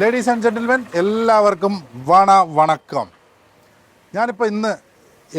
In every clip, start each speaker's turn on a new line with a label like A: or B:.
A: Ladies and gentlemen എല്ലാവർക്കും വണ വണക്കം. ഞാനിപ്പോൾ ഇന്ന്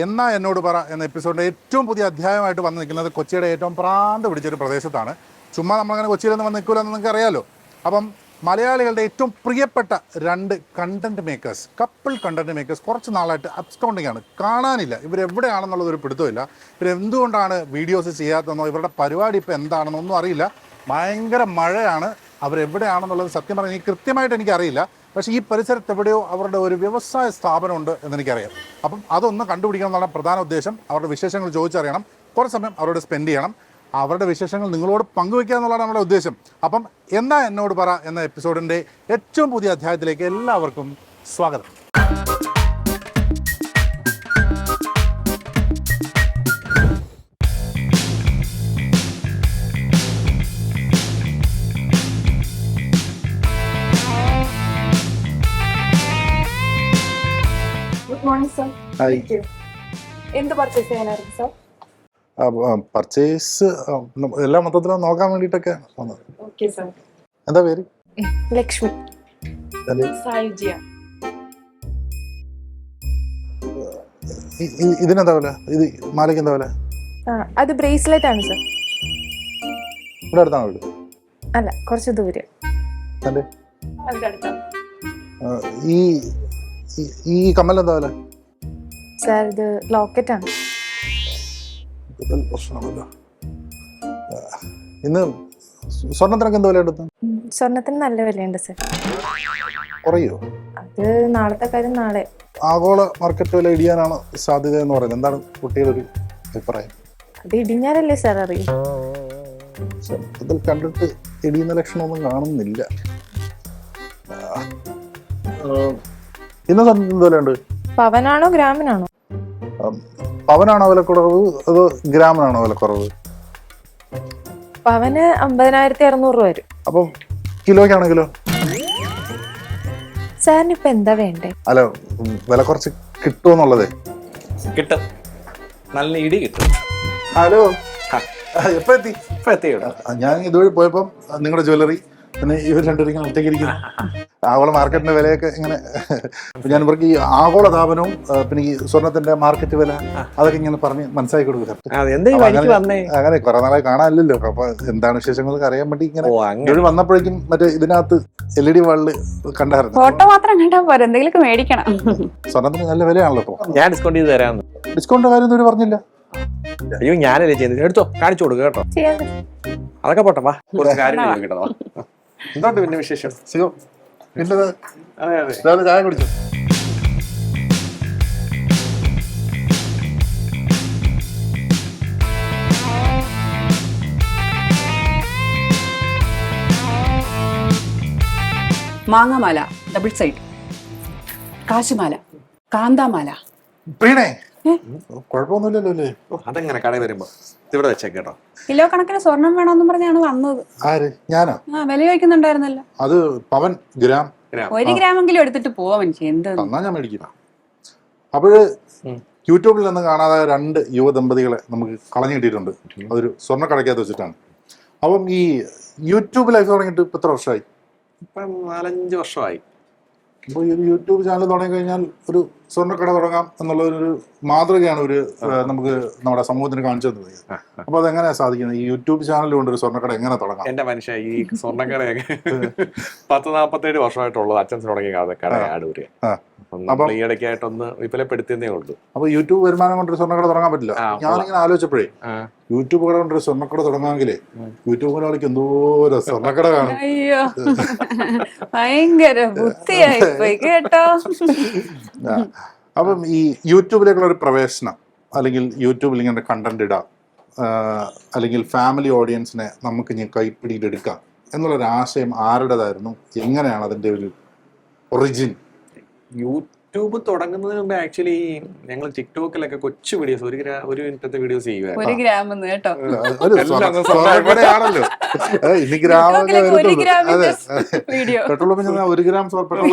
A: എന്നാ എന്നോട് പറ എന്ന എപ്പിസോഡിന്റെ ഏറ്റവും പുതിയ അധ്യായമായിട്ട് വന്ന് നിൽക്കുന്നത് കൊച്ചിയുടെ ഏറ്റവും പ്രാന്ത് പിടിച്ചൊരു പ്രദേശത്താണ്. ചുമ്മാ നമ്മളങ്ങനെ കൊച്ചിയിലൊന്നും വന്ന് നിൽക്കില്ലെന്ന് നിങ്ങൾക്ക് അറിയാമല്ലോ അപ്പം മലയാളികളുടെ ഏറ്റവും പ്രിയപ്പെട്ട രണ്ട് content makers couple content makers കുറച്ച് നാളായിട്ട് അബ്സ്റ്റോണ്ടിങ് ആണ്. കാണാനില്ല. ഇവരെവിടെയാണെന്നുള്ളത് ഒരു പിടുത്തമില്ല ഇവരെന്തുകൊണ്ടാണ് വീഡിയോസ് ചെയ്യാത്തതെന്നോ ഇവരുടെ പരിപാടി ഇപ്പോൾ എന്താണെന്നോ ഒന്നും അറിയില്ല. ഭയങ്കര മഴയാണ്. അവരെവിടെയാണെന്നുള്ളത് സത്യം പറഞ്ഞാൽ കൃത്യമായിട്ട് എനിക്കറിയില്ല. പക്ഷേ ഈ പരിസരത്ത് എവിടെയോ അവരുടെ ഒരു വ്യവസായ സ്ഥാപനമുണ്ട് എന്നെനിക്കറിയാം. അപ്പം അതൊന്ന് കണ്ടുപിടിക്കണം എന്നുള്ള പ്രധാന ഉദ്ദേശം. അവരുടെ വിശേഷങ്ങൾ ചോദിച്ചറിയണം. കുറച്ച് സമയം അവരോട് സ്പെൻഡ് ചെയ്യണം. അവരുടെ വിശേഷങ്ങൾ നിങ്ങളോട് പങ്കുവയ്ക്കുക എന്നുള്ളതാണ് നമ്മുടെ ഉദ്ദേശം. അപ്പം എന്നാ എന്നോട് പറ എന്ന എപ്പിസോഡിന്റെ ഏറ്റവും പുതിയ അധ്യായത്തിലേക്ക് എല്ലാവർക്കും സ്വാഗതം. ഹായ്
B: എന്ത് പർച്ചേസ് ചെയ്യാനായിരുന്നു സർ
A: പർച്ചേസ് എല്ലാ മൊത്തത്തിലും നോക്കാൻ വേണ്ടിട്ടൊക്കെ വന്നത്.
B: ഓക്കെ സർ
A: എന്താ പേര്?
B: ലക്ഷ്മി. സായുജ്യ.
A: ഇതിനെന്താ വില? ഇത് മാലയ്ക്ക് എന്താ വില?
B: അത് ബ്രേസ്ലെറ്റ് ആണ് സർ
A: ഇവിടെ അടുത്താണോ വീട്?
B: അല്ല കുറച്ച് ദൂരം.
A: ഈ- ഈ കമ്മൽ എന്താ വില?
B: സർ ഇത് ലോക്കറ്റ് ആണ്.
A: പ്രശ്നമല്ലോ ഇന്ന് സ്വർണത്തിനൊക്കെ എന്ത് വില എടുത്തു
B: സ്വർണത്തിന് നല്ല വിലയുണ്ട് സർ.
A: കുറയോ?
B: അത് നാളത്തെ കാര്യം നാളെ.
A: ആഗോള മാർക്കറ്റ് വില ഇടിയാനാണ് സാധ്യത എന്ന് പറയുന്നത്. എന്താണ് കുട്ടിയുടെ ഒരു അഭിപ്രായം?
B: അത് ഇടിഞ്ഞാലല്ലേ സർ അറിയും.
A: മൊത്തത്തിൽ കണ്ടിട്ട് ഇടിയുന്ന ലക്ഷണമൊന്നും കാണുന്നില്ല. ഇന്ന് എന്ത് വിലയുണ്ട്?
B: പവനാണോ ഗ്രാമിനാണോ?
A: പവനാണോ വില കുറവ് അതോ ഗ്രാമിനാണോ വില കുറവ്
B: പവന് അമ്പതിനായിരത്തി അറുന്നൂറ് രൂപ വരും.
A: അപ്പം കിലോയ്ക്കാണെങ്കിലോ
B: സാറിന് ഇപ്പൊ എന്താ വേണ്ടേ?
A: അല്ല വില കുറച്ച് കിട്ടുമെന്നുള്ളതേ
C: കിട്ടും. നല്ല ഇടി കിട്ടും.
A: ഹലോ. എപ്പോ എത്തി.
C: എപ്പോ
A: എത്തി ഞാൻ ഇതുവഴി പോയപ്പം നിങ്ങളുടെ ജ്വല്ലറി പിന്നെ ഇവർ രണ്ടുപേരും ഇങ്ങനെ ഒറ്റയ്ക്ക് ആഗോള മാർക്കറ്റിന്റെ വിലയൊക്കെ ഇങ്ങനെ ഞാൻ ഇവർക്ക് ഈ ആഗോള താപനവും പിന്നെ ഈ സ്വർണത്തിന്റെ മാർക്കറ്റ് വില അതൊക്കെ ഇങ്ങനെ പറഞ്ഞ് മനസ്സിലാക്കി കൊടുക്കുക
C: അതെ എന്താ ഈ
A: അങ്ങനെ-
C: വന്നേ.
A: അങ്ങനെ കുറെ നാളെ കാണാനില്ലല്ലോ. അപ്പൊ എന്താണ് വിശേഷങ്ങൾ അറിയാൻ വേണ്ടി ഇങ്ങനെ വന്നപ്പോഴേക്കും മറ്റേ ഇതിനകത്ത് എൽ ഇ ഡി വാളിൽ കണ്ടായിരുന്നു.
D: ഫോട്ടോ മാത്രം കണ്ടാ പോരെ എന്തെങ്കിലും മേടിക്കണം.
A: സ്വർണത്തിന് നല്ല വിലയാണല്ലോ ഇപ്പൊ.
C: ഞാൻ ഡിസ്കൗണ്ട് ചെയ്ത് തരാം.
A: ഡിസ്കൗണ്ട് കാര്യം ഇവർ പറഞ്ഞില്ല.
C: അയ്യോ ഞാനല്ലേ ചെയ്യുന്നത് എടുത്തോ കാണിച്ചു കൊടുക്കുക കേട്ടോ. അതൊക്കെ പോട്ടെ വാ. കുറച്ച് കാര്യം ചോദിക്കട്ടോ വാ. എന്തുണ്ട് പിന്നെ വിശേഷം?
A: സുഖം? പിന്നെ
C: അതെ അതെ.
A: ചായ കുടിച്ചു?
D: മാങ്ങാമാല ഡബിൾ സൈഡ് കാശുമാല കാന്താമാല.
A: പ്രീണേ കുഴപ്പമൊന്നുമില്ലല്ലോ
C: അതെങ്ങനെ കടയിൽ വരുമ്പോ? ഇവിടെ വെച്ചേക്ക് കേട്ടോ.
D: കിലോ കണക്കിന് സ്വർണം വേണമെന്നും പറഞ്ഞാണ് വന്നത്.
A: ആര്? ഞാനോ?
D: ആ വില ചോദിക്കുന്നുണ്ടായിരുന്നല്ലോ.
A: അത് പവൻ ഗ്രാം.
D: ഒരു ഗ്രാമെങ്കിലും എടുത്തിട്ട് പോവാ മനുഷ്യ എന്ത്?
A: തന്നാ ഞാൻ മേടിക്കില്ല. അപ്പോഴ് യൂട്യൂബിൽ നിന്ന് കാണാതെ രണ്ട് യുവ ദമ്പതികളെ നമുക്ക് കളഞ്ഞു കിട്ടിയിട്ടുണ്ട്. അതൊരു സ്വർണക്കടയ്ക്കകത്ത് വെച്ചിട്ടാണ്. അപ്പം ഈ യൂട്യൂബ് ലൈഫ് തുടങ്ങിയിട്ട് ഇപ്പൊ എത്ര വർഷമായി?
C: ഇപ്പം നാലഞ്ച് വർഷമായി.
A: അപ്പോൾ ഈ ഒരു യൂട്യൂബ് ചാനൽ തുടങ്ങി കഴിഞ്ഞാൽ ഒരു സ്വർണക്കട തുടങ്ങാം എന്നുള്ള ഒരു മാതൃകയാണ് ഒരു നമുക്ക് നമ്മുടെ സമൂഹത്തിന് കാണിച്ചു തന്നത്.
C: അപ്പൊ
A: അപ്പോൾ അതെങ്ങനെയാണ് സാധിക്കുന്നത്? ഈ യൂട്യൂബ് ചാനൽ കൊണ്ട് ഒരു സ്വർണക്കട എങ്ങനെ തുടങ്ങാം?
C: എന്റെ മനുഷ്യ ഈ സ്വർണക്കട പത്ത് നാപ്പത്തേഴ് വർഷമായിട്ടുള്ളത് അച്ഛൻ തുടങ്ങിയ കട- ആടൂര്. അപ്പം ഈ ഇടയ്ക്കായിട്ടൊന്ന് വിപുലപ്പെടുത്തിയതേ ഉള്ളൂ.
A: അപ്പൊ യൂട്യൂബ് വരുമാനം കൊണ്ട് ഒരു സ്വർണക്കട തുടങ്ങാൻ പറ്റില്ല. ഞാനിങ്ങനെ ആലോചിച്ചപ്പോഴേ. യൂട്യൂബ് കട കൊണ്ട് ഒരു സ്വർണക്കട തുടങ്ങാമെങ്കിലേ യൂട്യൂബ് ഒരാൾക്ക് എന്തോരം സ്വർണക്കട കാണും.
D: അയ്യോ. ഭയങ്കര ബുദ്ധിയായി പോയി കേട്ടോ.
A: അപ്പം ഈ യൂട്യൂബിലേക്കുള്ള ഒരു പ്രവേശനം അല്ലെങ്കിൽ യൂട്യൂബിൽ ഇങ്ങനെ കണ്ടന്റ് ഇടാം അല്ലെങ്കിൽ ഫാമിലി ഓഡിയൻസിനെ നമുക്ക് ഇനി കൈപ്പിടിയിലെടുക്കാം എന്നുള്ളൊരു ആശയം ആരുടേതായിരുന്നു? എങ്ങനെയാണ് അതിന്റെ ഒരു ഒറിജിൻ
C: യൂട്യൂബ് തുടങ്ങുന്നതിന് മുമ്പ് ആക്ച്വലി ഞങ്ങൾ ടിക്ടോക്കിലൊക്കെ കൊച്ചു വീഡിയോസ് ഒരു ഗ്രാ ഒരു മിനിറ്റത്തെ വീഡിയോസ് ചെയ്യുവായിരുന്നു.
D: ഒരു കേട്ടോ.
A: ഒരു
D: വീഡിയോ.
A: പെട്രോൾ പമ്പ് ഒരു ഗ്രാം പെട്രോൾ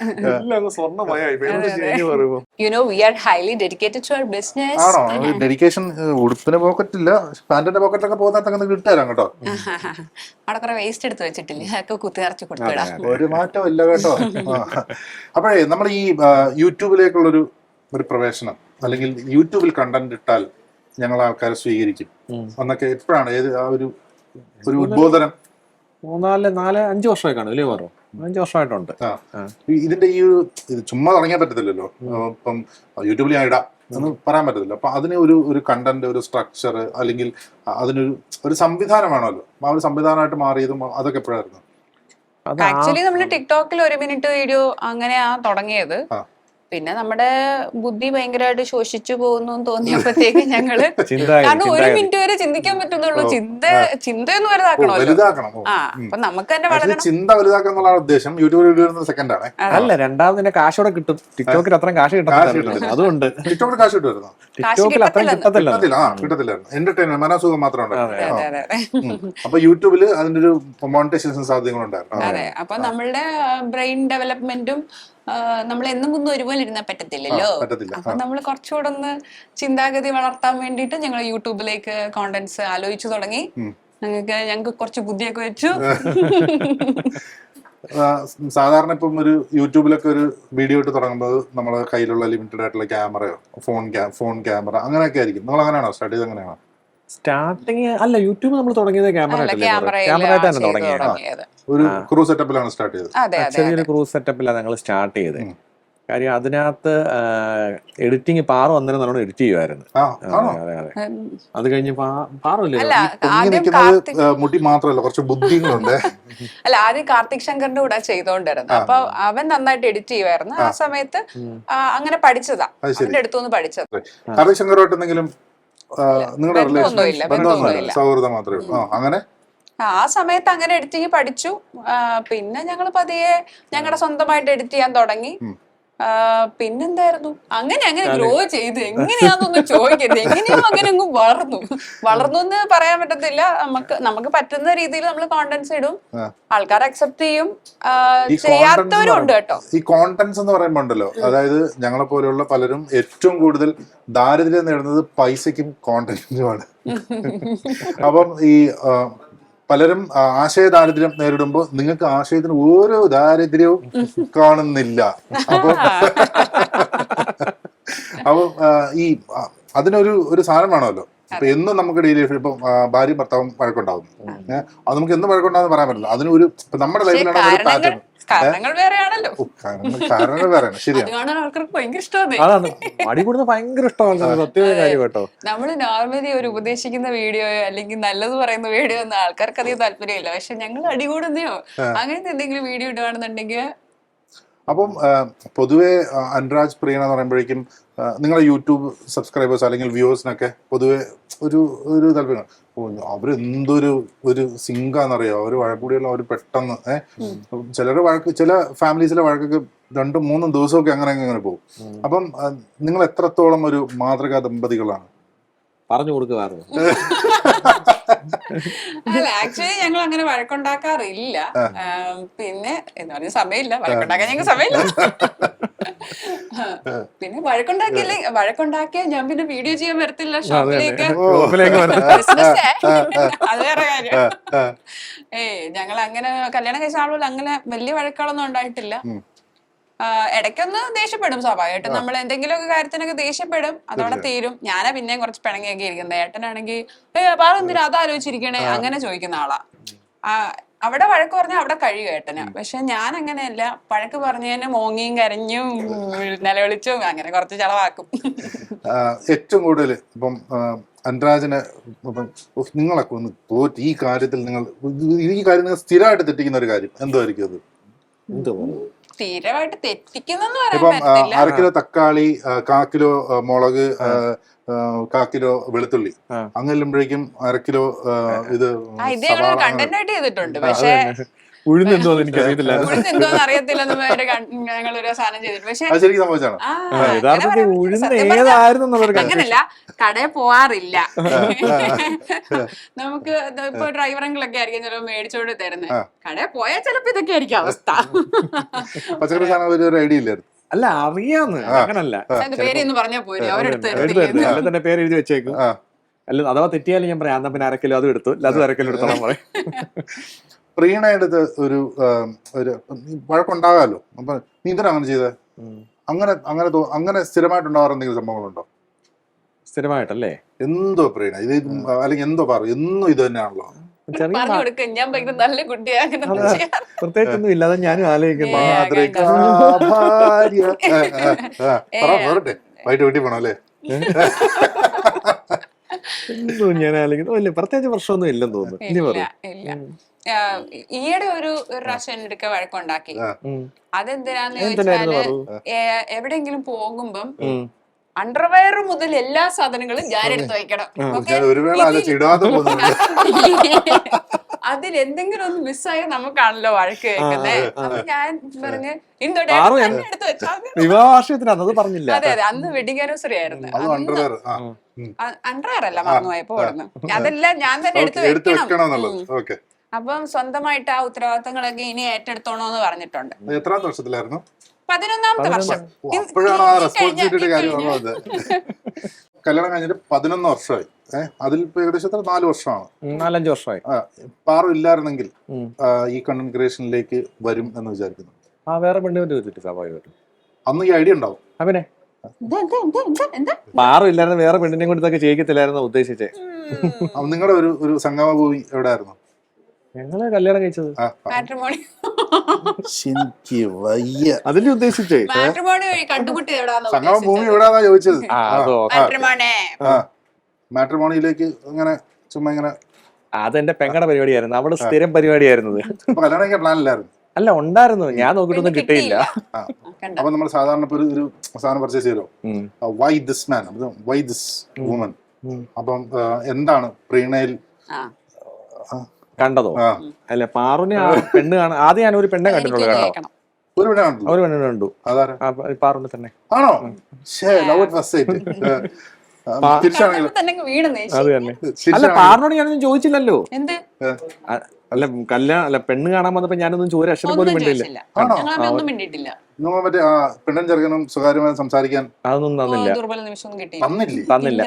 C: എല്ലാം അങ്ങ് സ്വർണമയായി. ഇപ്പൊ എന്ത് ചെയ്യും പറയുമ്പോ.
D: You know we are highly dedicated to our business
A: ആണോ? ഡെഡിക്കേഷൻ ഉടുപ്പിന് പോക്കറ്റില്ല പാന്റിന്റെ പോക്കറ്റിലൊക്കെ പോകുന്ന കിട്ടുതരാം കേട്ടോ
D: അവിടെ കുറെ വേസ്റ്റ് എടുത്ത് വെച്ചിട്ടില്ലേ? അതൊക്കെ കുത്തിയറച്ച് കൊടുത്തുവിടാം
A: ഒരു മാറ്റവും ഇല്ല കേട്ടോ. അപ്പോഴേ നമ്മൾ ഈ യൂട്യൂബിലേക്കുള്ള ഒരു ഒരു പ്രവേശനം അല്ലെങ്കിൽ യൂട്യൂബിൽ കണ്ടന്റ് ഇട്ടാൽ ഞങ്ങൾ ആൾക്കാരെ സ്വീകരിക്കും എന്നൊക്കെ എപ്പോഴാണ്? ഏത് ആ ഒരു ഒരു ഉദ്ബോധനം?
C: മൂന്നാൽ നാല് അഞ്ച് വർഷമായി കാണും ഇല്ലേ പറഞ്ഞു അഞ്ച് വർഷമായിട്ടുണ്ട്.
A: ഇതിന്റെ ഈ ഒരു ചുമ്മാ തുടങ്ങിയാൽ പറ്റത്തില്ലല്ലോ? ഇപ്പം യൂട്യൂബിൽ ഞാൻ ഇടാം എന്ന് പറയാൻ പറ്റത്തില്ല. അപ്പൊ അതിന് ഒരു ഒരു കണ്ടന്റ് ഒരു സ്ട്രക്ചർ അല്ലെങ്കിൽ അതിനൊരു ഒരു സംവിധാനം വേണമല്ലോ? ആ ഒരു സംവിധാനമായിട്ട് മാറിയതും അതൊക്കെ എപ്പോഴായിരുന്നു?
D: ആക്ച്വലി നമ്മൾ ടിക്ടോക്കിൽ ഒരു മിനിറ്റ് വീഡിയോ അങ്ങനെയാ തുടങ്ങിയത്. പിന്നെ നമ്മുടെ ബുദ്ധി ഭയങ്കരമായിട്ട് ശോഷിച്ചു പോകുന്നു എന്ന് തോന്നിയപ്പോഴത്തേക്ക്
C: ഞങ്ങൾ
D: കാരണം ഒരു മിനിറ്റ് വരെ ചിന്തിക്കാൻ പറ്റുന്നുള്ളൂ. ചിന്ത
A: ചിന്ത
D: എന്ന്
A: വലുതാക്കണോ. വലുതാക്കണം
D: ആ അപ്പൊ നമുക്ക് തന്നെ വളരെ
A: ചിന്ത വലുതാക്കുക എന്നുള്ളതാണ് ഉദ്ദേശം യൂട്യൂബിൽ സെക്കൻഡാണ്
C: അല്ല രണ്ടാമത് കാശോടെ കിട്ടും. ടിക്ടോക്കിൽ അത്രയും കാശ്
A: കാശ്
C: കിട്ടത്തില്ല.
A: കിട്ടത്തില്ല.
C: അതുകൊണ്ട്.
A: ടിക്ടോക്കിൽ കാശ് കിട്ടുമായിരുന്നു
C: ടിക്ടോക്കിൽ അത്രയും
D: കിട്ടത്തില്ല.
C: കിട്ടത്തില്ല.
A: കിട്ടത്തില്ല. കിട്ടത്തില്ലായിരുന്നു എന്റർടൈൻമെന്റ് മനസുഖം മാത്രം ഉണ്ടായിരുന്നു. അപ്പൊ യൂട്യൂബിൽ അതിന്റെ ഒരു മോണിറ്റൈസേഷൻ സാധ്യതകളുണ്ടായിരുന്നു.
D: അതെ. അപ്പൊ നമ്മളുടെ ബ്രെയിൻ ഡെവലപ്മെന്റും നമ്മൾ എന്നും ഒന്നും ഒരുപോലെ ഇരുന്നാൽ പറ്റത്തില്ലല്ലോ. അപ്പൊ നമ്മൾ കുറച്ചുകൂടെ ഒന്ന് ചിന്താഗതി വളർത്താൻ വേണ്ടിയിട്ട് ഞങ്ങൾ യൂട്യൂബിലേക്ക് കോണ്ടന്റ്സ് ആലോചിച്ചു തുടങ്ങി. ഞങ്ങൾക്ക് ഞങ്ങൾക്ക് കുറച്ച് ബുദ്ധിയൊക്കെ വെച്ചു.
A: സാധാരണ ഇപ്പം ഒരു യൂട്യൂബിലൊക്കെ ഒരു വീഡിയോ ഇട്ട് തുടങ്ങുമ്പോൾ നമ്മളെ കയ്യിലുള്ള ലിമിറ്റഡ് ആയിട്ടുള്ള ക്യാമറയോ ഫോൺ ഫോൺ ക്യാമറ അങ്ങനെയൊക്കെ ആയിരിക്കും. നിങ്ങൾ അങ്ങനെയാണോ സ്റ്റാർട്ട് ചെയ്ത് അങ്ങനെയാണോ?
C: സ്റ്റാർട്ടിങ് അല്ല യൂട്യൂബ് നമ്മൾ തുടങ്ങിയത് ക്യാമറ ക്യാമറ തുടങ്ങിയത്?
A: ഒരു ക്രൂ സെറ്റപ്പിലാണ് സ്റ്റാർട്ട് ചെയ്തത്.
D: ക്രൂ
C: ചെറിയൊരു ക്രൂസ് സെറ്റപ്പിലാണ് ഞങ്ങൾ സ്റ്റാർട്ട് ചെയ്തത്. കാര്യം അതിനകത്ത് എഡിറ്റിംഗ് പാറ വന്നിരുന്ന നമ്മൾ എഡിറ്റ് ചെയ്യുമായിരുന്നു അതെ കഴിഞ്ഞ് പാറില്ലേ
D: അല്ല ആദ്യം കാർത്തിക്
A: ആ, മുടി മാത്രമല്ല കുറച്ച് ബുദ്ധികളുണ്ട്.
D: അല്ല ആദ്യം കാർത്തിക് ശങ്കറിന്റെ കൂടെ ചെയ്തോണ്ടിരുന്നത്. അപ്പൊ അവൻ നന്നായിട്ട് എഡിറ്റ് ചെയ്യുമായിരുന്നു ആ സമയത്ത് അങ്ങനെ പഠിച്ചതാ.
A: ശരി.
D: അടുത്തുനിന്ന് പഠിച്ചത്.
A: കാർത്തിക് ശങ്കറുമായിട്ട് എന്തെങ്കിലും നിങ്ങളുടെ റിലേഷൻ
D: ബന്ധമൊന്നുമില്ല,
A: ബന്ധമൊന്നുമില്ല.
D: ബന്ധമൊന്നുമില്ല.
A: സൗഹൃദം മാത്രമേ ഉള്ളൂ അങ്ങനെ?
D: ആ സമയത്ത് അങ്ങനെ എഡിറ്റിങ് പഠിച്ചു. പിന്നെ ഞങ്ങൾ പതിയെ ഞങ്ങളുടെ സ്വന്തമായിട്ട് എഡിറ്റ് ചെയ്യാൻ തുടങ്ങി. പിന്നെന്തായിരുന്നു? അങ്ങനെ അങ്ങനെ ഗ്രോ ചെയ്ത് എങ്ങനെയാന്നൊന്നും ചോദിക്കരുത്. എങ്ങനെയോ അങ്ങനെ അങ്ങ് വളർന്നു. വളർന്നു എന്ന് പറയാൻ പറ്റത്തില്ല. നമുക്ക് നമുക്ക് പറ്റുന്ന രീതിയിൽ നമ്മൾ കോണ്ടന്റ്സ് ഇടും. ആൾക്കാർ അക്സെപ്റ്റ് ചെയ്യും. ചെയ്യാത്തവരും ഉണ്ട് കേട്ടോ.
A: ഈ കോണ്ടന്റ്സ് എന്ന് പറയുമ്പോൾ ഉണ്ടല്ലോ. അതായത് ഞങ്ങളെ പോലെയുള്ള പലരും ഏറ്റവും കൂടുതൽ ദാരിദ്ര്യം നേടുന്നത് പൈസയ്ക്കും കോണ്ടന്റിനുമാണ് അപ്പം ഈ പലരും ആശയദാരിദ്ര്യം ആശയ ദാരിദ്ര്യം നേരിടുമ്പോൾ നിങ്ങൾക്ക് ആശയത്തിന് ഓരോ ദാരിദ്ര്യവും കാണുന്നില്ല. അപ്പോൾ അപ്പോൾ ഈ അതിനൊരു ഒരു സാധനം വേണമല്ലോ. ഇപ്പൊ എന്നും നമുക്ക് ഡെയിലി ഇപ്പം ഭാര്യയും ഭർത്താവും വഴക്കുണ്ടാവും. അത്. നമുക്ക് എന്നും വഴക്കുണ്ടാവും പറയാൻ പറ്റില്ല. അതിന് ഒരു നമ്മുടെ ലൈഫിലാണ് ഒരു
D: കാരണങ്ങൾ
A: പാറ്റേൺ.
D: കാരണങ്ങൾ വേറെയാണല്ലോ.
A: കാരണം കാരണങ്ങൾ വേറെയാണ്. ശരിയാണ്
D: അത് കാണാൻ ആൾക്കാർക്ക് ഭയങ്കര ഇഷ്ടമാണ്.
C: ഭയങ്കര ഇഷ്ടമാണ്. സത്യമായ കാര്യം കേട്ടോ.
D: നമ്മൾ നോർമലി ഒരു ഉപദേശിക്കുന്ന വീഡിയോ അല്ലെങ്കിൽ നല്ലത് പറയുന്ന വീഡിയോ ഒന്നും ആൾക്കാർക്ക് അധികം താല്പര്യമില്ല. പക്ഷെ ഞങ്ങൾ അടികൂടുന്നയോ? അങ്ങനത്തെ എന്തെങ്കിലും വീഡിയോ ഇടുകയാണെന്നുണ്ടെങ്കിൽ
A: അപ്പം പൊതുവെ അനുരാജ് പ്രിയൻ എന്ന് പറയുമ്പോഴേക്കും നിങ്ങളെ യൂട്യൂബ് സബ്സ്ക്രൈബേഴ്സ് അല്ലെങ്കിൽ വ്യൂവേഴ്സിനൊക്കെ പൊതുവെ ഒരു ഒരു താല്പര്യം അവരെന്തൊരു ഒരു സിങ്കാന്നറിയോ? അവർ വഴക്കൂടിയുള്ള അവർ പെട്ടെന്ന് ഏഹ് ചിലരുടെ വഴക്ക് ചില ഫാമിലീസിലെ വഴക്കൊക്കെ രണ്ടും മൂന്നും ദിവസമൊക്കെ അങ്ങനെ അങ്ങനെ പോകും. അപ്പം നിങ്ങൾ എത്രത്തോളം ഒരു മാതൃകാ ദമ്പതികളാണ്
C: പറഞ്ഞു കൊടുക്കുമായിരുന്നു.
D: അല്ല ആക്ച്വലി ഞങ്ങൾ അങ്ങനെ വഴക്കുണ്ടാക്കാറില്ല. പിന്നെ എന്ന് പറഞ്ഞ സമയമില്ല. വഴക്കുണ്ടാക്കാൻ ഞങ്ങൾക്ക് സമയമില്ല. പിന്നെ വഴക്കുണ്ടാക്കിയില്ലേ? വഴക്കുണ്ടാക്കിയാൽ ഞാൻ പിന്നെ വീഡിയോ ചെയ്യാൻ വരത്തില്ല. ഷോപ്പിലേക്ക്
C: ഷോപ്പിലേക്ക് വരാം.
D: ബിസിനസ് അത് വേറെ കാര്യം. ഏയ് ഞങ്ങൾ അങ്ങനെ കല്യാണം കഴിച്ച ആളുകൾ അങ്ങനെ വലിയ വഴക്കുകളൊന്നും ഉണ്ടായിട്ടില്ല. ഇടയ്ക്കൊന്ന് ദേഷ്യപ്പെടും സ്വാഭാവികമായിട്ടും. നമ്മൾ എന്തെങ്കിലുമൊക്കെ കാര്യത്തിനൊക്കെ ദേഷ്യപ്പെടും. അതോടെ തീരും. ഞാനാ പിന്നെയും കുറച്ച് പിണങ്ങിയൊക്കെ ഇരിക്കുന്നത്. ഏട്ടനാണെങ്കിൽ ഏ അത് അതാലോചിച്ചിരിക്കണേ? അങ്ങനെ ചോദിക്കുന്ന ആളാ. ആ, അവിടെ വഴക്ക് പറഞ്ഞാൽ അവിടെ കഴിയും ഏട്ടന്. പക്ഷെ ഞാൻ അങ്ങനെയല്ല വഴക്ക് പറഞ്ഞതിന് മോങ്ങിയും കരഞ്ഞും നിലവിളിച്ചും അങ്ങനെ കുറച്ച് ചെലവാക്കും.
A: ഏറ്റവും കൂടുതൽ ഇപ്പം ഉഫ്, നിങ്ങളൊക്കെ ഒന്ന് തോറ്റ് ഈ കാര്യത്തിൽ നിങ്ങൾ ഈ കാര്യം നിങ്ങൾ സ്ഥിരമായിട്ട് തെറ്റിക്കുന്ന ഒരു കാര്യം. എന്തായിരിക്കും അത്?
C: എന്ത്
D: സ്ഥിരമായിട്ട് തെറ്റിക്കുന്നെന്ന് പറയാൻ
A: ഇപ്പം അര കിലോ തക്കാളി കാക്കിലോ കാ കിലോ മുളക് ആ, ആ, കാ കിലോ വെളുത്തുള്ളി. അങ്ങനെ ചെല്ലുമ്പോഴേക്കും അര കിലോ ഇത്
D: ആ ഇത് ഞങ്ങൾ
A: സവാള
D: കണ്ടന്റ് ആയിട്ട് ചെയ്തിട്ടുണ്ട് പക്ഷേ.
C: ഉഴുന്ന്. എന്തോന്ന് എനിക്ക്
D: അറിയത്തില്ല അറിയത്തില്ലെന്ന് ഞങ്ങൾ ഒരു സാധനം ചെയ്തിട്ട് പക്ഷെ
A: അത് ശരിക്കും സംഭവിച്ചാണ്
D: ആ,
C: ആ,
D: അങ്ങനെ
C: യഥാർത്ഥത്തിൽ ഉഴുന്ന്
D: സത്യം പറഞ്ഞാ
C: ഏതായിരുന്നു എന്നുള്ളൊരു confusion.
D: അങ്ങനല്ല കടയിൽ പോവാറില്ല. നമുക്ക് ഇത് ഇപ്പൊ ഡ്രൈവറങ്ങളൊക്കെ ആയിരിക്കും ചിലപ്പോ മേടിച്ചോണ്ട് തരുന്നത്. കടയിൽ പോയാൽ ചിലപ്പോ ഇതൊക്കെ ആയിരിക്കും അവസ്ഥ.
A: പച്ചക്കറി സാധനം ഒരു ഐഡിയ ഇല്ലായിരുന്നു.
C: അല്ല അറിയാന്ന്. അങ്ങനല്ല.
D: അതിന്റെ പേര് എന്ന് പറഞ്ഞാൽ പോരും? അവരെടുത്ത്
C: എടുത്ത്
D: തരത്തില്ല.
C: അല്ല തന്നെ പേര് എഴുതി വെച്ചേക്കും.
A: ആ.
C: അല്ല അഥവാ തെറ്റിയാലും ഞാൻ പറയാം. എന്നാ പിന്നെ അരക്കിലോ അതും എടുത്തു. അല്ല അതും അരക്കിലോ എടുത്തോളാം പറയും.
A: പ്രീണയുടെ അടുത്ത് ഒരു ഒരു വഴക്കുണ്ടാകാമല്ലോ അപ്പൊ നീ എന്തിനാ അങ്ങനെ ചെയ്തത് അങ്ങനെ അങ്ങനെ അങ്ങനെ സ്ഥിരമായിട്ടുണ്ടാവാറ് എന്തെങ്കിലും സംഭവങ്ങളുണ്ടോ?
C: സ്ഥിരമായിട്ടല്ലേ?
A: എന്തോ പ്രീണ? ഇത് അല്ലെങ്കിൽ എന്തോ പറ. എന്നും ഇത് തന്നെയാണല്ലോ.
C: പ്രത്യേകിച്ചൊന്നും ഇല്ലാതെ ഞാനും ആലോചിക്കുന്നു.
A: വൈകിട്ട് വീട്ടിൽ പോണം അല്ലേ?
C: എന്തോ ഞാൻ ആലോചിക്കുന്നു. പ്രത്യേകിച്ച് പ്രശ്നമൊന്നും ഇല്ലെന്ന് തോന്നുന്നു. ഇനി
D: ഇല്ല
C: പറയും.
D: ഈയിടെ ഒരു ഒരു പ്രാവശ്യം എന്റെ അടുക്ക വഴക്കുണ്ടാക്കി. അതെന്തിനാന്ന് ചോദിച്ചാൽ എവിടെങ്കിലും എവിടെയെങ്കിലും പോകുമ്പം അണ്ടർവെയർ മുതൽ എല്ലാ സാധനങ്ങളും ഞാൻ എടുത്ത്
A: വയ്ക്കണം
D: അതിൽ എന്തെങ്കിലും ഒന്ന് മിസ്സായി നമുക്കാണല്ലോ വഴക്ക് കേൾക്കുന്നത് അപ്പൊ ഞാൻ പറഞ്ഞ് എടുത്ത് വെച്ചാൽ
C: പറഞ്ഞില്ല.
D: അതെ അതെ അന്ന് വെഡിങ് ആനിവേഴ്സറി ആയിരുന്നു.
A: അത് അണ്ടർവെയർ
D: അല്ല മറന്നുപോയപ്പോ പോയപ്പോ അതെല്ലാം ഞാൻ തന്നെ എടുത്തു
A: എടുത്ത് വെക്കണം.
D: അപ്പം സ്വന്തമായിട്ട് ആ ഉത്തരവാദിത്തങ്ങളൊക്കെ ഇനി ഏറ്റെടുത്തോണോന്ന് പറഞ്ഞിട്ടുണ്ട്.
A: എത്രാം വർഷത്തിലായിരുന്നു?
D: പതിനൊന്നാമത്തെ വർഷം.
A: ഓ,
D: ഈ-
A: അപ്പോഴാണ് ആ റെസ്പോൺസിബിലിറ്റിയുടെ കാര്യം
D: കഴിഞ്ഞ-
A: കല്യാണം കഴിഞ്ഞിട്ട് പതിനൊന്ന് വർഷമായി. ഏഹ് അതിൽ ഇപ്പൊ ഏകദേശം എത്ര? നാല് വർഷമാണ്.
C: നാലഞ്ച് വർഷമായി.
A: പാറു ഇല്ലായിരുന്നെങ്കിൽ ഈ കണ്ടന്റ് ക്രിയേഷനിലേക്ക് വരും എന്ന് വിചാരിക്കുന്നു.
C: ആ വേറെ പെണ്ണിന്റെ സ്വാഭാവികമായിട്ടും.
A: അന്ന് ഈ ഐഡിയ ഉണ്ടാവും.
C: അവനെ
D: എന്താ, എന്താ, എന്താ, എന്താ, എന്താ?
C: പാറും ഇല്ലായിരുന്നു വേറെ പെണ്ണിനെ കൊണ്ട് ഇതൊക്കെ ചെയ്യിക്കത്തില്ലായിരുന്നു ഉദ്ദേശിച്ചേ?
A: നിങ്ങളുടെ ഒരു ഒരു സംഗമഭൂമി എവിടെയായിരുന്നു?
C: ഞങ്ങൾ കല്യാണം കഴിച്ചത്.
D: മാട്രിമോണി.
A: എനിക്ക് വയ്യ.
C: അതിന്റെ ഉദ്ദേശിച്ചേ?
D: മാട്രിമോണി വഴി കണ്ടുമുട്ടി എവിടാന്ന്
A: സംഗമഭൂമി എവിടെയാന്നാ ചോദിച്ചത്?
C: ആ അതോ
D: മാട്രിമോണേ.
A: മാട്രിമോണിയിലേക്ക് ഇങ്ങനെ ചുമ്മാ ഇങ്ങനെ
C: അതെന്റെ പെങ്ങടെ പരിപാടിയായിരുന്നു. അവിടെ സ്ഥിരം പരിപാടിയായിരുന്നത്
A: കല്യാണം പ്ലാൻ ഇല്ലായിരുന്നു?
C: അല്ല ഉണ്ടായിരുന്നു. ഞാൻ നോക്കിട്ടൊന്നും കിട്ടിയില്ല.
A: അപ്പൊ നമ്മൾ സാധാരണ ഇപ്പൊ ഒരു സാധനം പർച്ചേസ് ചെയ്തോ? Why this man why this woman. അപ്പം എന്താണ് പ്രീണയിൽ?
D: ആ.
C: കണ്ടതോ? അല്ലെ പാറുനെ ആ പെണ്ണ് കാണാൻ ആദ്യം ഞാൻ ഒരു പെണ്ണെ കണ്ടിട്ടുള്ളൂ കേട്ടോ.
A: ഒരു പെണ്ണെ
C: കണ്ടു. പാറുനെ തന്നെ.
A: ആണോ?
D: തന്നെ
C: അത് അല്ല പാറിനോട് ഞാനൊന്നും ചോദിച്ചില്ലല്ലോ.
D: എന്ത്?
C: അല്ല കല്യാണം അല്ല പെണ്ണ് കാണാൻ വന്നപ്പോ ഞാനൊന്നും ചോര അക്ഷരം പോലും
D: ഒന്നും
C: മിണ്ടില്ല
A: മറ്റേ ആ ചെറുക്കനും സ്വകാര്യമായി സംസാരിക്കാൻ
C: അതൊന്നും തന്നില്ല.
A: തന്നില്ല?
C: തന്നില്ല.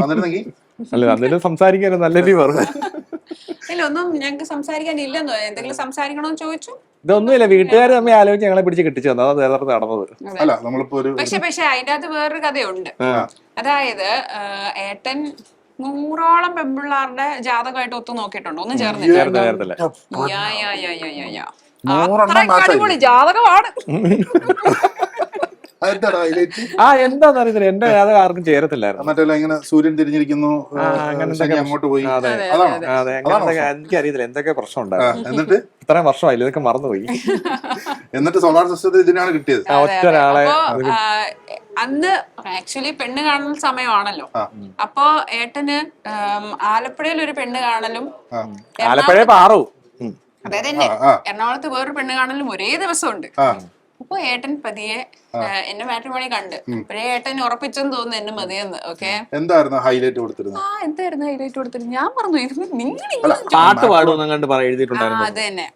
A: തന്നിരുന്നെങ്കിൽ
C: അല്ല തന്നിട്ട് സംസാരിക്കാൻ നല്ല രീതി പറഞ്ഞു.
D: ഇല്ല ഒന്നും ഞങ്ങൾക്ക് സംസാരിക്കാൻ ഇല്ലെന്നോ എന്തെങ്കിലും സംസാരിക്കണോന്ന് ചോദിച്ചു.
C: ഇതൊന്നുമില്ല വീട്ടുകാർ തമ്മിൽ ആലോചിച്ച് ഞങ്ങളെ പിടിച്ച് കിട്ടിച്ചു യഥാർത്ഥം നടന്നത്.
A: അല്ല നമ്മളിപ്പോ ഒരു
D: പക്ഷെ പക്ഷെ അതിന്റെ അകത്ത് വേറൊരു കഥയുണ്ട്. അതായത് ഏട്ടൻ നൂറോളം പെമ്പിള്ളാരുടെ ജാതകമായിട്ട് ഒത്തു നോക്കിയിട്ടുണ്ട്. ഒന്നും ചേർന്നില്ല. യാ, യാ, യാ, യാ, യാ, അത്രയ്ക്ക് അടിപൊളി ജാതകമാണ്.
A: അതെന്താടാ?
C: ആ എന്താന്ന് അറിയത്തില്ല. എന്റെ അത് ആർക്കും ചേരത്തില്ലായിരുന്നു.
A: മറ്റേ ഇങ്ങനെ സൂര്യൻ തിരിഞ്ഞിരിക്കുന്നു ശനി അങ്ങോട്ട് പോയി.
C: അതെ അതെ അങ്ങനത്തെ എനിക്ക് അറിയത്തില്ല. എന്തൊക്കെ പ്രശ്നം ഉണ്ടായിരുന്നു?
A: എന്നിട്ട്?
C: ഇത്രയും വർഷമായില്ല ഇതൊക്കെ മറന്നുപോയി.
A: എന്നിട്ട് സോളാർ സിസ്റ്റത്തിൽ ഇതിനാണ് കിട്ടിയത്.
C: ഒറ്റ ഒരാളെ
D: അന്ന് ആക്ച്വലി പെണ്ണ് കാണൽ സമയമാണല്ലോ. അപ്പോ ഏട്ടന് ആലപ്പുഴയിൽ ഒരു പെണ്ണ് കാണലും
C: ആലപ്പുഴ പാറു.
A: അതായത്.
D: എറണാകുളത്ത് വേറൊരു പെണ്ണ് കാണലും ഒരേ ദിവസമുണ്ട്. അപ്പൊ ഏട്ടൻ പതിയെ എന്നെ മാട്രിമോണി കണ്ട്. അപ്പഴേ ഏട്ടൻ ഉറപ്പിച്ചെന്ന് തോന്നുന്നു എന്നെ മതിയെന്ന് ഓക്കെ?
A: എന്തായിരുന്നു ഹൈലൈറ്റ് കൊടുത്തിരുന്നത്?
D: ആ എന്തായിരുന്നു ഹൈലൈറ്റ് കൊടുത്തിരുന്നു ഞാൻ പറഞ്ഞു ഇത് നിങ്ങൾ
C: പാട്ട് പാടുമെന്നും കണ്ട് എഴുതിയിട്ടുണ്ടായിരുന്നു.
D: അത് തന്നെ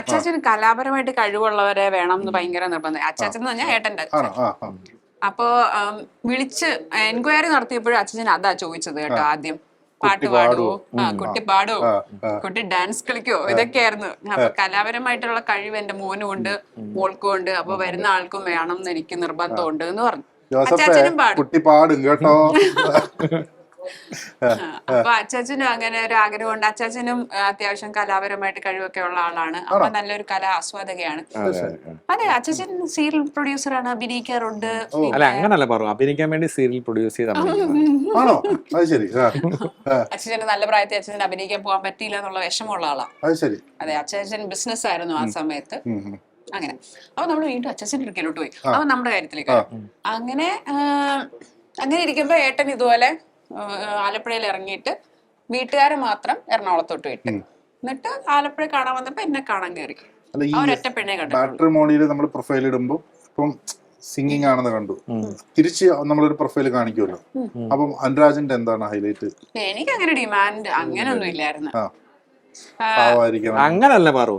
D: അച്ചാച്ചന് കലാപരമായിട്ട് കഴിവുള്ളവരെ വേണം എന്ന് ഭയങ്കര നിർബന്ധം. അച്ചാച്ചൻ എന്ന് പറഞ്ഞാൽ ഏട്ടന്റെ
A: അച്ഛൻ.
D: അപ്പോ വിളിച്ച് എൻക്വയറി നടത്തിയപ്പോഴും അച്ഛൻ അതാ ചോദിച്ചത് കേട്ടോ ആദ്യം. പാട്ട് പാടുവോ? ആ കുട്ടി പാടുവോ. കുട്ടി ഡാൻസ് കളിക്കുവോ ഇതൊക്കെയായിരുന്നു. അപ്പൊ കലാപരമായിട്ടുള്ള കഴിവ് എന്റെ മോനും ഉണ്ട് മോൾക്കും ഉണ്ട്. അപ്പൊ വരുന്ന ആൾക്കും വേണം എന്ന് എനിക്ക് നിർബന്ധമുണ്ട് എന്ന് പറഞ്ഞു. അച്ചാച്ചനും പാടും.
A: കുട്ടി പാടും കേട്ടോ.
D: അപ്പൊ അച്ചാച്ചനും അങ്ങനെ ഒരു ആഗ്രഹം ആഗ്രഹമുണ്ട്. അച്ചാച്ചനും അത്യാവശ്യം കലാപരമായിട്ട് കഴിവൊക്കെ ഉള്ള ആളാണ്. അപ്പൊ നല്ലൊരു കലാ ആസ്വാദകയാണ്
C: അതെ,
D: അച്ചാച്ചൻ സീരിയൽ പ്രൊഡ്യൂസറാണ് അഭിനയിക്കാറുണ്ട്.
C: അല്ല അങ്ങനല്ല പറഞ്ഞു അഭിനയിക്കാൻ വേണ്ടി സീരിയൽ പ്രൊഡ്യൂസ് ചെയ്ത
A: ആണോ? അത് ശരി.
D: അച്ഛന് നല്ല പ്രായത്തിൽ അച്ഛന് അഭിനയിക്കാൻ പോകാൻ പറ്റിയില്ല എന്നുള്ള വിഷമമുള്ള ആളാണ്
A: അത് ശരി.
D: അതെ അച്ഛൻ ബിസിനസ് ആയിരുന്നു ആ സമയത്ത്. അങ്ങനെ. അപ്പൊ നമ്മൾ വീണ്ടും അച്ഛന്റെ അടുക്കലോട്ട് പോയി. അപ്പൊ നമ്മുടെ കാര്യത്തിലേക്ക് അങ്ങനെ അങ്ങനെ ഇരിക്കുമ്പോ ഏട്ടൻ ഇതുപോലെ ആലപ്പുഴയിൽ ഇറങ്ങിയിട്ട് വീട്ടുകാരെ മാത്രം എറണാകുളത്തോട്ട് വിട്ട്. എന്നിട്ട് ആലപ്പുഴ കാണാൻ വന്നപ്പോ എന്നെ കാണാൻ കയറി അവരൊറ്റ പെണ്ണേ
A: മാട്രിമോണിയിൽ നമ്മൾ പ്രൊഫൈൽ ഇടുമ്പോൾ ഇപ്പം സിംഗിങ് ആണെന്ന് കണ്ടു. തിരിച്ച് നമ്മളൊരു പ്രൊഫൈൽ കാണിക്കുമല്ലോ അപ്പം അനുരാജന്റെ എന്താണ് ഹൈലൈറ്റ്?
D: എനിക്ക് അങ്ങനെ ഡിമാൻഡ് അങ്ങനെ ഒന്നും ഇല്ലായിരുന്നു
C: അങ്ങനല്ല പാറു.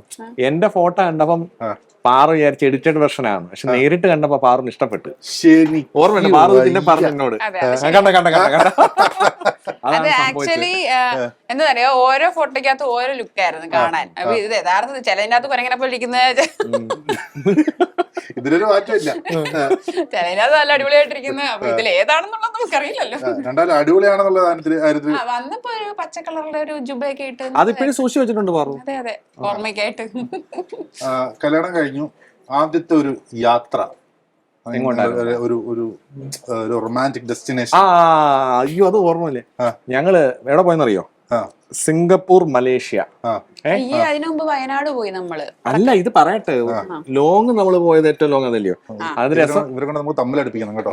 C: എന്റെ ഫോട്ടോ കണ്ടപ്പം. പാറു വിചാരിച്ച് എഡിറ്റഡ് വെർഷൻ ആണ്. പക്ഷെ നേരിട്ട് കണ്ടപ്പോ പാറുന് ഇഷ്ടപ്പെട്ടു.
A: ഓർമ്മ
C: ഓർമ്മയുണ്ട് പാറു പിന്നെ പറഞ്ഞു എന്നോട് കണ്ട കണ്ട കണ്ട കണ്ട.
D: അത് ആക്ച്വലി എന്താ പറയാ ഓരോ ഫോട്ടോയ്ക്കകത്ത് ഓരോ ലുക്ക് ആയിരുന്നു കാണാൻ. അപ്പൊ ഇത് യഥാർത്ഥത്തിൽ ചിലതിനകത്ത് കുരങ്ങനെ പോലെ ഇരിക്കുന്ന
A: ഇതിലൊരു മാറ്റമില്ല.
D: ചിലതിനകത്ത് നല്ല അടിപൊളിയായിട്ടിരിക്കുന്നത് അപ്പൊ ഇതിൽ ഏതാണെന്നുള്ളത് നമുക്കറിയില്ലല്ലോ.
A: അറിയില്ലല്ലോ രണ്ടാലും അടിപൊളിയാണെന്നുള്ള കാര്യത്തിൽ
D: വന്നപ്പോ ഒരു പച്ച കളറിലെ ഒരു ജുബയൊക്കെ ഇട്ട്
C: അതിപ്പോഴും സൂക്ഷിച്ചു വെച്ചിട്ടുണ്ട്
D: അതെ അതെ. ഓർമ്മയ്ക്കായിട്ട്
A: കല്യാണം കഴിഞ്ഞു. ആദ്യത്തെ ഒരു യാത്ര? ഒരു ഒരു ഒരു റൊമാന്റിക് ഡെസ്റ്റിനേഷൻ
C: ആ അയ്യോ അത് ഓർമ്മയില്ലേ. ഞങ്ങൾ എവിടെ പോയെന്നറിയോ? Singapore Malaysia.
D: വയനാട് പോയി നമ്മൾ.
C: അല്ല ഇത് പറയട്ടെ. ലോങ് നമ്മൾ പോയത് ഏറ്റവും ലോങ് അതല്ലയോ? അത് രസം
A: ഇവരെ നമുക്ക് തമ്മിലടിപ്പിക്കണം കേട്ടോ.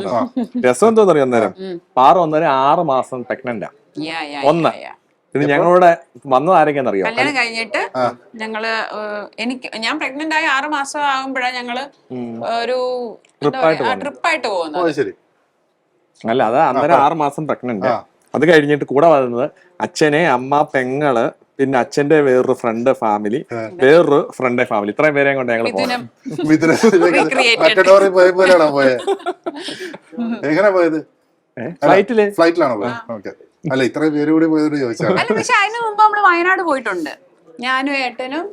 C: രസം എന്തോന്നറിയോ അന്നേരം? പാറ അന്നേരം ആറ് മാസം പ്രഗ്നന്റാ
D: യാ, യാ,
C: ഒന്ന്. ഇത് ഞങ്ങളുടെ വന്നത് ആരൊക്കെയാണെന്നറിയോ?
D: കല്യാണം കഴിഞ്ഞിട്ട് ഞങ്ങൾ എനിക്ക് ഞാൻ പ്രഗ്നന്റ് ആയി ആറു മാസം ആകുമ്പോഴാണ് ഞങ്ങൾ ഒരു
C: ട്രിപ്പായിട്ട് പോകുന്നത്.
A: ഓ ശരി.
C: അല്ല അത് അന്നേരം ആറ് മാസം പ്രഗ്നന്റ് അത് കഴിഞ്ഞിട്ട് കൂടെ വരുന്നത് അച്ഛനെ അമ്മ പെങ്ങൾ പിന്നെ അച്ഛന്റെ വേറൊരു ഫ്രണ്ട് ഫാമിലി വേറൊരു ഫ്രണ്ട് ഫാമിലി ഇത്രയും പേരെയും കൊണ്ട് ഞങ്ങൾ
A: എങ്ങനെ പോയത്.
C: ഫ്ലൈറ്റിൽ
A: ഫ്ലൈറ്റിലാണോ പോയത്? അല്ല ഇത്രയും പേര് കൂടി പോയതോട് ചോദിച്ചാൽ
D: അല്ല പക്ഷെ അതിന് മുമ്പ് നമ്മൾ വയനാട് പോയിട്ടുണ്ട്. ഞാനും ഏട്ടനും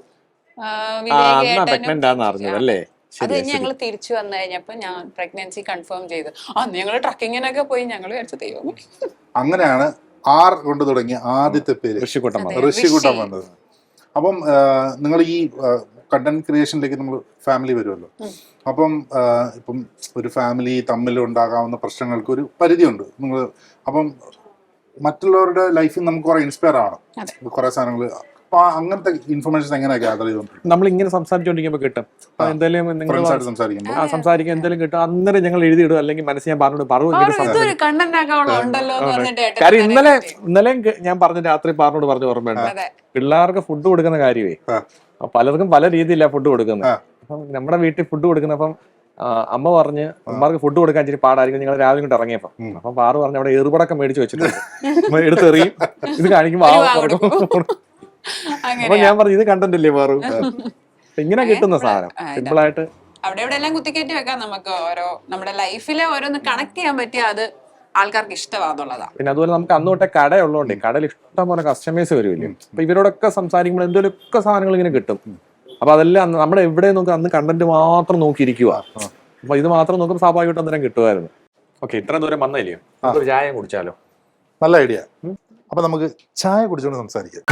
D: ആ,
C: ആ
D: വിവേക്
C: അന്നാ
D: ഏട്ടനും
C: പ്രഗ്നന്റ് ആന്ന് അറിഞ്ഞത് അല്ലേ?
D: അത്
C: ശരി
D: കഴിഞ്ഞ് ഞങ്ങൾ തിരിച്ചു വന്നു കഴിഞ്ഞപ്പോ ഞാൻ പ്രഗ്നൻസി കൺഫേം ചെയ്തു. അന്ന് ഞങ്ങൾ ട്രക്കിങ്ങിനൊക്കെ പോയി ഞങ്ങൾ വിചാരിച്ചു ദൈവം
A: അങ്ങനെയാണ് ആർ കൊണ്ട് തുടങ്ങിയ ആദ്യത്തെ പേര്.
C: ഋഷിക്കുട്ടം
D: അതെ.
C: വന്നത്.
A: ഋഷികൂട്ടം
D: ഋഷി.
A: വന്നത്. അപ്പം നിങ്ങൾ ഈ കണ്ടന്റ് ക്രിയേഷനിലേക്ക് നമ്മൾ ഫാമിലി വരുമല്ലോ. അപ്പം ആ, ഇപ്പം ഒരു ഫാമിലി തമ്മിൽ ഉണ്ടാകാവുന്ന പ്രശ്നങ്ങൾക്ക് ഒരു പരിധിയുണ്ട്. നിങ്ങൾ അപ്പം മറ്റുള്ളവരുടെ ലൈഫിൽ നമുക്ക് കുറെ ഇൻസ്പയർ ആണ്. കുറെ സാധനങ്ങൾ അപ്പൊ അങ്ങനത്തെ ഇൻഫർമേഷൻ എങ്ങനെ ഗ്യാദർ ചെയ്തോണ്ടിരിക്കും?
C: നമ്മൾ ഇങ്ങനെ സംസാരിച്ചോണ്ടിരിക്കുമ്പോ കിട്ടും.
A: എന്തെങ്കിലും സംസാരിക്കുമ്പോൾ
C: സംസാരിക്കും. എന്തെങ്കിലും കിട്ടും. അന്നേരം ഞങ്ങൾ എഴുതിയിടും. അല്ലെങ്കിൽ മനസ്സിൽ ഞാൻ പറഞ്ഞു പറു ഇങ്ങനെ സംസാരിക്കും.
D: ഇതൊരു കണ്ടന്റ് എന്ന് പറഞ്ഞിട്ട്
C: കാര്യം ഇന്നലെ
D: ഇന്നലെ
C: ഇന്നലെയും ഞാൻ പറഞ്ഞ രാത്രി പാറിനോട് പറഞ്ഞു ഓർമ്മയുണ്ട്. പിള്ളേർക്ക് ഫുഡ് കൊടുക്കുന്ന കാര്യമേ. പലർക്കും പല രീതിയിലാണ് ഫുഡ് കൊടുക്കുന്നത്. അപ്പം നമ്മുടെ വീട്ടിൽ ഫുഡ് കൊടുക്കുന്നപ്പം ആ, അമ്മ പറഞ്ഞ് അമ്മമാർക്ക് ഫുഡ് കൊടുക്കാൻ ഇച്ചിരി പാടായിരിക്കും. നിങ്ങൾ രാവിലെ കൊണ്ട് ഇറങ്ങിയപ്പോ. അപ്പൊ പാറു പറഞ്ഞ അവിടെ എറുപടക്കം മേടിച്ച് വെച്ചിട്ടുണ്ട്. എടുത്തെറിയും. ഇത് കാണിക്കുമ്പോ. അപ്പൊ ഞാൻ പറഞ്ഞു ഇത് കണ്ടന്റ് അല്ലേ പാറു ഇങ്ങനെ കിട്ടുന്ന സാധനം. ആയിട്ട്
D: അവിടെ ഇവിടെ എല്ലാം കുത്തിക്കയറ്റി വെക്കാം നമുക്ക് ഓരോ നമ്മുടെ ലൈഫിലെ ഓരോന്ന് കണക്ട് ചെയ്യാൻ പറ്റിയ അത് ആൾക്കാർക്ക് ഇഷ്ടമാന്നുള്ളതാ
C: പിന്നെ അതുപോലെ നമുക്ക് അന്ന് തൊട്ടേ കട ഉള്ളതുകൊണ്ട് കടയിൽ ഇഷ്ടം പോലെ കസ്റ്റമേഴ്സ് വരുമല്ലോ അപ്പൊ ഇവരോടൊക്കെ സംസാരിക്കുമ്പോൾ എന്തെങ്കിലുമൊക്കെ സാധനങ്ങൾ ഇങ്ങനെ കിട്ടും. അപ്പൊ അതെല്ലാം നമ്മുടെ എവിടെ നോക്കുക അന്ന് കണ്ടന്റ് മാത്രം നോക്കിയിരിക്കുക അപ്പൊ ഇത് മാത്രം നോക്കുമ്പോൾ സ്വാഭാവികമായിട്ട് അന്നേരം കിട്ടുമായിരുന്നു. ഓക്കെ ഇത്ര ദൂരം വന്നില്ലയോ ചായ കുടിച്ചാലോ?
A: നല്ല ഐഡിയ. അപ്പൊ നമുക്ക് ചായ കുടിച്ചുകൊണ്ട് സംസാരിക്കാം.